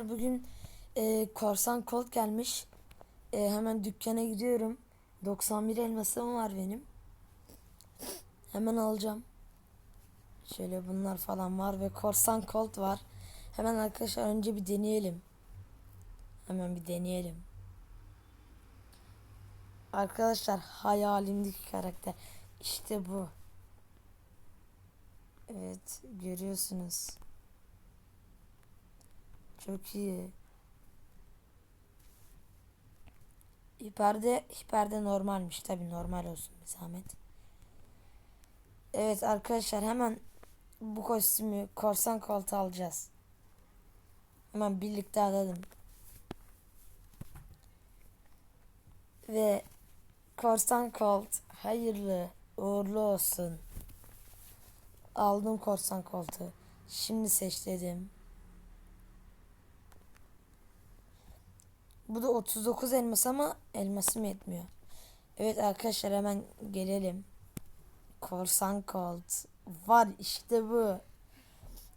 Bugün e, korsan kolt gelmiş. E, hemen dükkana gidiyorum. 91 elmasım var benim. Hemen alacağım. Şöyle bunlar falan var ve korsan kolt var. Hemen arkadaşlar önce bir deneyelim. Hemen bir deneyelim. Arkadaşlar hayalimdeki karakter. İşte bu. Evet görüyorsunuz. Çok iyi. Hiperde, hiperde normalmiş tabi normal olsun bir zahmet. Evet arkadaşlar hemen bu kostümü korsan koltuğa alacağız. Hemen birlikte alalım. Ve korsan kolt hayırlı uğurlu olsun. Aldım korsan koltuğu. Şimdi seçtim. Bu da 39 elmas ama elmasım yetmiyor. Evet arkadaşlar hemen gelelim. Korsan Colt. Var işte bu.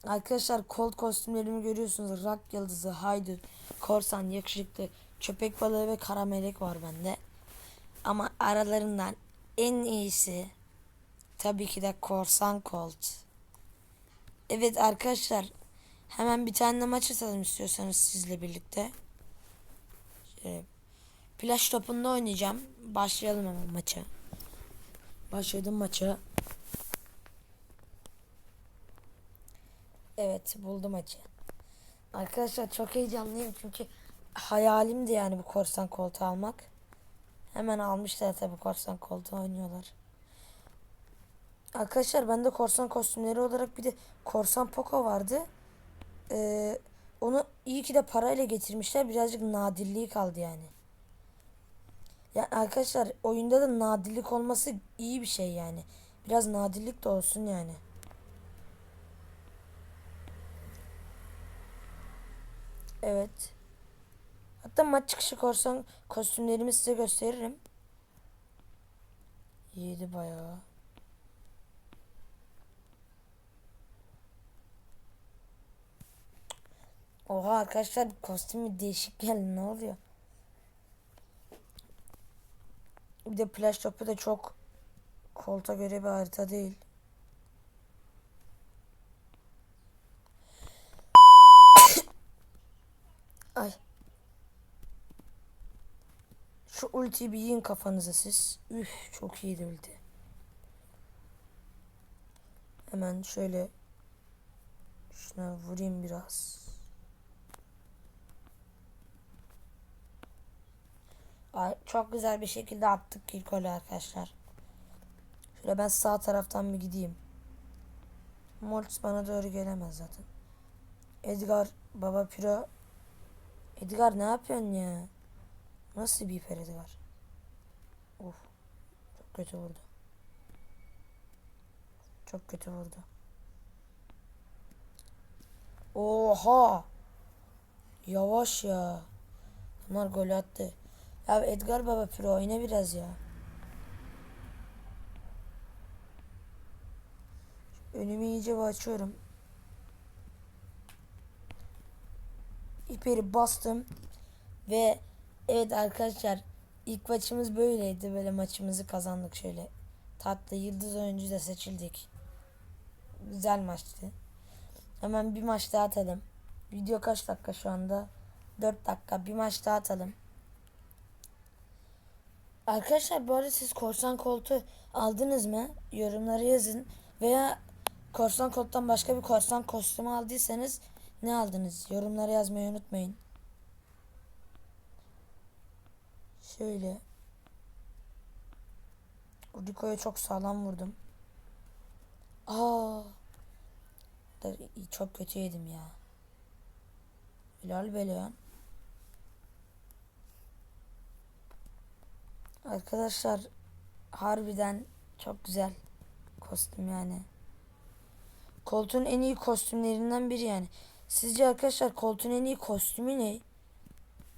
Arkadaşlar Colt kostümlerimi görüyorsunuz. Rock yıldızı, haydut, korsan, yakışıklı, köpek balığı ve kara melek var bende. Ama aralarından en iyisi tabii ki de korsan Colt. Evet arkadaşlar hemen bir tane maç atalım istiyorsanız sizle birlikte. Ee, plaj topunda oynayacağım. Başlayalım hemen maça. Başladım maça. Evet buldum maçı. Arkadaşlar çok heyecanlıyım çünkü hayalimdi yani bu korsan koltuğu almak. Hemen almışlar tabi korsan koltuğu oynuyorlar. Arkadaşlar bende korsan kostümleri olarak bir de korsan Poco vardı. Ee, onu iyi ki de parayla getirmişler. Birazcık nadirliği kaldı yani. Ya arkadaşlar oyunda da nadirlik olması iyi bir şey yani. Biraz nadirlik de olsun yani. Evet. Hatta maç çıkışı korsan kostümlerimi size gösteririm. İyiydi bayağı. Oha arkadaşlar kostümü değişik geldi ne oluyor? Bir de plaj topu da çok kolta göre bir harita değil. Ay. Şu ultiyi bir yiyin kafanıza siz. Üf çok iyiydi ulti. Hemen şöyle şuna vurayım biraz. Çok güzel bir şekilde attık ilk golü arkadaşlar. Şöyle ben sağ taraftan bir gideyim. Moltz bana doğru gelemez zaten. Edgar, Baba Piro. Edgar ne yapıyorsun ya? Nasıl bir hiper Edgar? Of. Çok kötü vurdu. Çok kötü vurdu. Oha. Yavaş ya. Bunlar gol attı. Ya Edgar Baba Pro oyna biraz ya. Önümü iyice açıyorum. İperi bastım. Ve evet arkadaşlar ilk maçımız böyleydi. Böyle maçımızı kazandık şöyle. Tatlı yıldız oyuncu da seçildik. Güzel maçtı. Hemen bir maç daha atalım. Video kaç dakika şu anda? 4 dakika. Bir maç daha atalım. Arkadaşlar bu arada siz korsan koltuğu aldınız mı? Yorumlara yazın. Veya korsan koltuktan başka bir korsan kostümü aldıysanız ne aldınız? Yorumlara yazmayı unutmayın. Şöyle. Rico'ya çok sağlam vurdum. Aa. Çok kötü yedim ya. Helal be Arkadaşlar harbiden çok güzel kostüm yani. Koltuğun en iyi kostümlerinden biri yani. Sizce arkadaşlar koltuğun en iyi kostümü ne?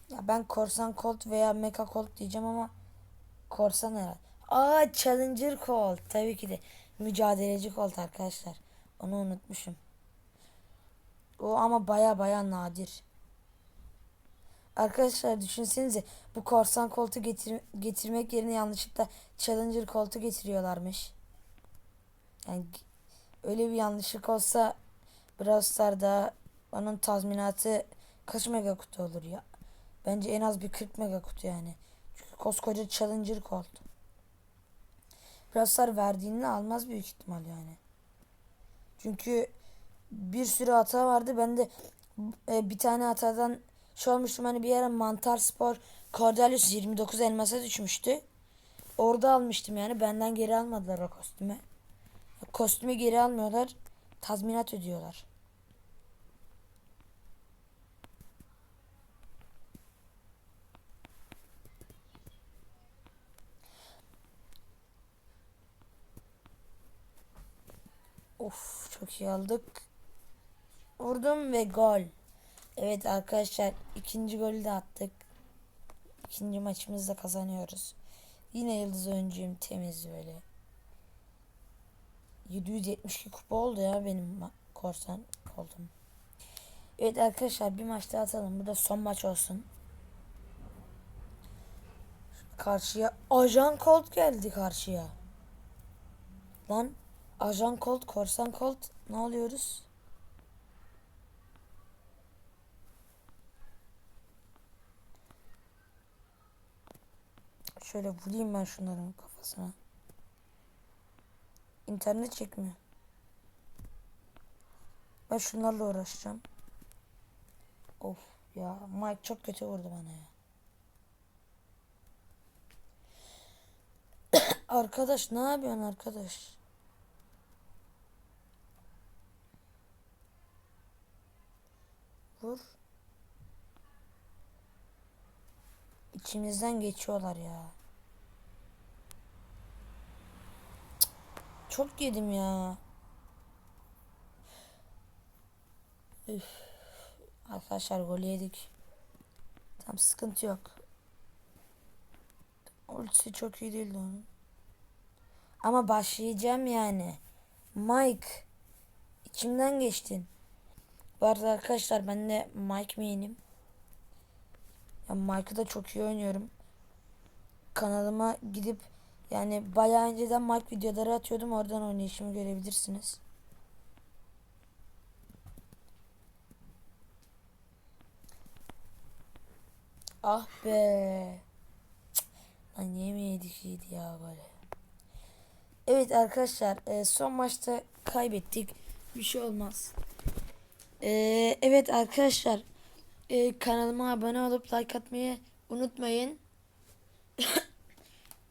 Ya ben korsan kolt veya mecha kolt diyeceğim ama korsan herhalde. Aa challenger kolt tabii ki de mücadeleci kolt arkadaşlar. Onu unutmuşum. O ama baya baya nadir. Arkadaşlar düşünsenize bu korsan koltu getir, getirmek yerine yanlışlıkla Challenger koltu getiriyorlarmış. Yani öyle bir yanlışlık olsa Brawl Stars'da onun tazminatı kaç mega kutu olur ya? Bence en az bir 40 mega kutu yani. Çünkü koskoca Challenger Colt. Brawl Stars verdiğini almaz büyük ihtimal yani. Çünkü bir sürü hata vardı. Ben de e, bir tane hatadan olmuştum hani bir ara Mantar Spor Cordelius 29 elmasa düşmüştü. Orada almıştım yani. Benden geri almadılar o kostümü. Kostümü geri almıyorlar. Tazminat ödüyorlar. Of çok iyi aldık. Vurdum ve gol. Evet arkadaşlar ikinci golü de attık. İkinci maçımızda kazanıyoruz. Yine yıldız oyuncuyum temiz böyle. 772 kupa oldu ya benim korsan oldum. Evet arkadaşlar bir maç daha atalım. Bu da son maç olsun. Karşıya Ajan Colt geldi karşıya. Lan Ajan Colt, Korsan Colt ne oluyoruz? Şöyle vurayım ben şunların kafasına. İnternet çekmiyor. Ben şunlarla uğraşacağım. Of ya Mike çok kötü vurdu bana ya. arkadaş ne yapıyorsun arkadaş? Vur. İçimizden geçiyorlar ya. Çok yedim ya. Üf. Arkadaşlar gol yedik. Tam sıkıntı yok. Ultisi çok iyi değildi onun. Ama başlayacağım yani. Mike. içimden geçtin. Bu arada arkadaşlar ben de Mike main'im. Ya Mike'ı da çok iyi oynuyorum. Kanalıma gidip yani bayağı önceden Mike videoları atıyordum. Oradan oynayışımı görebilirsiniz. Ah be. Cık, Lan yemeydik iyiydi ya böyle. Evet arkadaşlar e, son maçta kaybettik. Bir şey olmaz. E, evet arkadaşlar e, kanalıma abone olup like atmayı unutmayın.